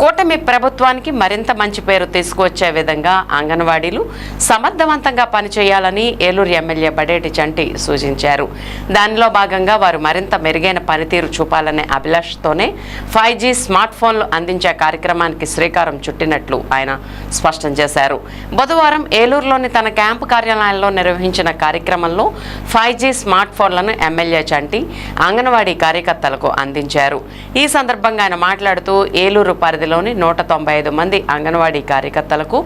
కూటమి ప్రభుత్వానికి మరింత మంచి పేరు తీసుకువచ్చే విధంగా అంగన్వాడీలు సమర్థవంతంగా పనిచేయాలని ఏలూరు ఎమ్మెల్యే బడేటి చంటి సూచించారు. దానిలో భాగంగా వారు మరింత మెరుగైన పనితీరు చూపాలనే అభిలాషతోనే ఫైవ్ జీ స్మార్ట్ ఫోన్లు అందించే కార్యక్రమానికి శ్రీకారం చుట్టినట్లు ఆయన స్పష్టం చేశారు. బుధవారం ఏలూరులోని తన క్యాంపు కార్యాలయంలో నిర్వహించిన కార్యక్రమంలో ఫైవ్ జీ స్మార్ట్ ఫోన్లను ఎమ్మెల్యే చంటి అంగన్వాడీ కార్యకర్తలకు అందించారు. ఈ సందర్భంగా ఆయన మాట్లాడుతూ ఏలూరు పరిధిలోని నూట తొంభై ఐదు మంది అంగన్వాడీ కార్యకర్తలకు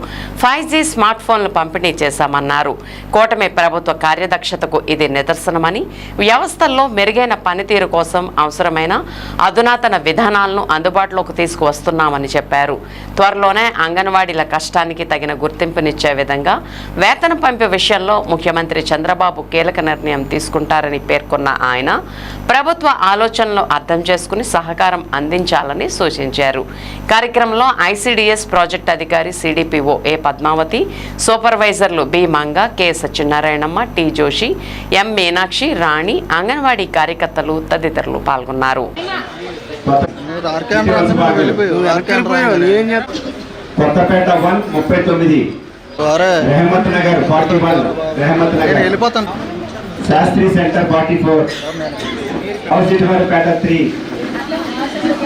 ఫైవ్ జీ స్మార్ట్ ఫోన్లు పంపిణీ చేశామన్నారు. కూటమి ప్రభుత్వ కార్యదక్షతకు ఇది నిదర్శనమని వ్యవస్థల్లో మెరుగైన పనితీరు కోసం అవసరమైన అధునాతన విధానాలను అందుబాటులోకి తీసుకువస్తున్నామని చెప్పారు. త్వరలోనే అంగన్వాడీల కష్టానికి తగిన గుర్తింపునిచ్చే విధంగా వేతన పంపే విషయంలో ముఖ్యమంత్రి చంద్రబాబు కీలక నిర్ణయం తీసుకుంటారని పేర్కొన్న ఆయన ప్రభుత్వ ఆలోచనలు అర్థం చేసుకుని సహకారం అందించాలని సూచించారు. కార్యక్రమంలో ఐసిడిఎస్ ప్రాజెక్ట్ అధికారి CDPO A Padmavathi సూపర్వైజర్లు B Manga K Satyanarayanamma T Joshi M Meenakshi Rani Anganwadi కార్యకర్తలు తదితరులు పాల్గొన్నారు. నువ్వు ఆర్కేన్ రాసి వెళ్ళిపోయావు. ఆర్కేన్ ఏం చెప్తా కొత్తపేట వన్ ముప్పై తొమ్మిది. అరే. Rehmat Nagar forty one. Rahmat నేను నగర్ వెళ్ళిపోతాను. Shastri centre forty four. House పేట త్రీ.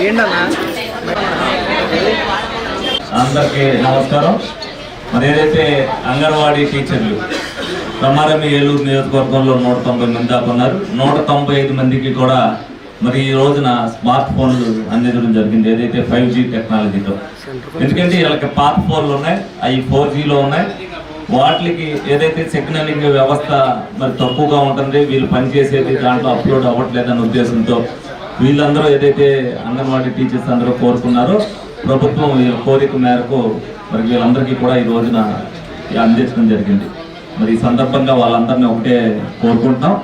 ఏంటన్నా అందరికీ నమస్కారం. మరి ఏదైతే అంగన్వాడీ టీచర్లు ప్రమాదం ఏలూరు నియోజకవర్గంలో నూట తొంభై మంది దాకా ఉన్నారు నూట తొంభై ఐదు మందికి కూడా మరి ఈ రోజున స్మార్ట్ ఫోన్లు అందించడం జరిగింది ఏదైతే ఫైవ్ జీ టెక్నాలజీతో. ఎందుకంటే వీళ్ళకి పాత ఫోన్లు ఉన్నాయి అవి ఫోర్ జీలో ఉన్నాయి. వాటికి ఏదైతే సిగ్నలింగ్ వ్యవస్థ మరి తక్కువగా ఉంటుంది వీళ్ళు పనిచేసేది దాంట్లో అప్లోడ్ అవ్వట్లేదన్న ఉద్దేశంతో వీళ్ళందరూ ఏదైతే అంగన్వాడీ టీచర్స్ అందరూ కోరుకున్నారో ప్రభుత్వం వీళ్ళ కోరిక మేరకు మరి వీళ్ళందరికీ కూడా ఈ రోజున అందించడం జరిగింది. మరి ఈ సందర్భంగా వాళ్ళందరినీ ఒకటే కోరుకుంటున్నాం.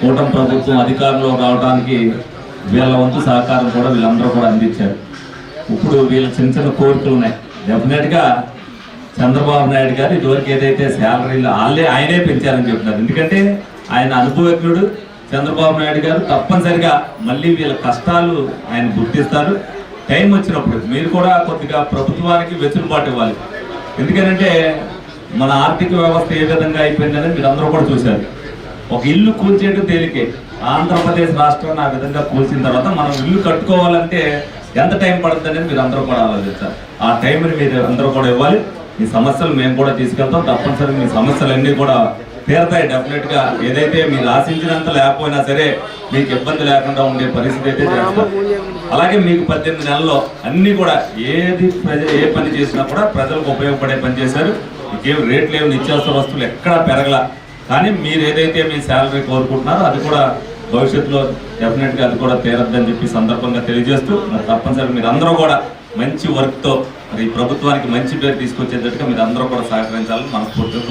కూటమి ప్రభుత్వం అధికారంలో రావడానికి వీళ్ళ వంతు సహకారం కూడా వీళ్ళందరూ కూడా అందించారు. ఇప్పుడు వీళ్ళ చిన్న చిన్న కోరికలు ఉన్నాయి. డెఫినెట్గా చంద్రబాబు నాయుడు గారు ఇదివరకు ఏదైతే శాలరీలు వాళ్ళే ఆయనే పెంచారని చెప్తున్నారు. ఎందుకంటే ఆయన అనుభవజ్ఞుడు చంద్రబాబు నాయుడు గారు తప్పనిసరిగా మళ్ళీ వీళ్ళ కష్టాలు ఆయన గుర్తిస్తారు. టైం వచ్చినప్పుడు మీరు కూడా కొద్దిగా ప్రభుత్వానికి వెసులుబాటు ఇవ్వాలి. ఎందుకంటే మన ఆర్థిక వ్యవస్థ ఏ విధంగా అయిపోయిందని మీరు అందరూ కూడా చూశారు. ఒక ఇల్లు కూల్చేయడం తేలికే. ఆంధ్రప్రదేశ్ రాష్ట్రాన్ని ఆ విధంగా కూల్చిన తర్వాత మనం ఇల్లు కట్టుకోవాలంటే ఎంత టైం పడుతుంది అనేది మీరు అందరూ కూడా ఆలోచించాలి. ఆ టైంని మీరు అందరూ కూడా ఇవ్వాలి. ఈ సమస్యలు మేము కూడా తీసుకెళ్తాం. తప్పనిసరిగా మీ సమస్యలన్నీ కూడా తీరతాయి. డెఫినెట్గా ఏదైతే మీరు ఆశించినంత లేకపోయినా సరే మీకు ఇబ్బంది లేకుండా ఉండే పరిస్థితి అయితే చేస్తాం. అలాగే మీకు పద్దెనిమిది నెలల్లో అన్ని కూడా ఏది ఏ పని చేసినా కూడా ప్రజలకు ఉపయోగపడే పని చేశారు. ఇంకేం రేట్లు ఏమి నిత్యావసర వస్తువులు ఎక్కడా పెరగల. కానీ మీరు ఏదైతే మీ శాలరీ కోరుకుంటున్నారో అది కూడా భవిష్యత్తులో డెఫినెట్గా అది కూడా తీరద్దని చెప్పి సందర్భంగా తెలియజేస్తూ తప్పనిసరి తప్పనిసరిగా మీరు అందరూ కూడా మంచి వర్క్తో మరి ప్రభుత్వానికి మంచి పేరు తీసుకొచ్చేటట్టుగా మీరు అందరూ కూడా సహకరించాలని మనస్ఫూర్తి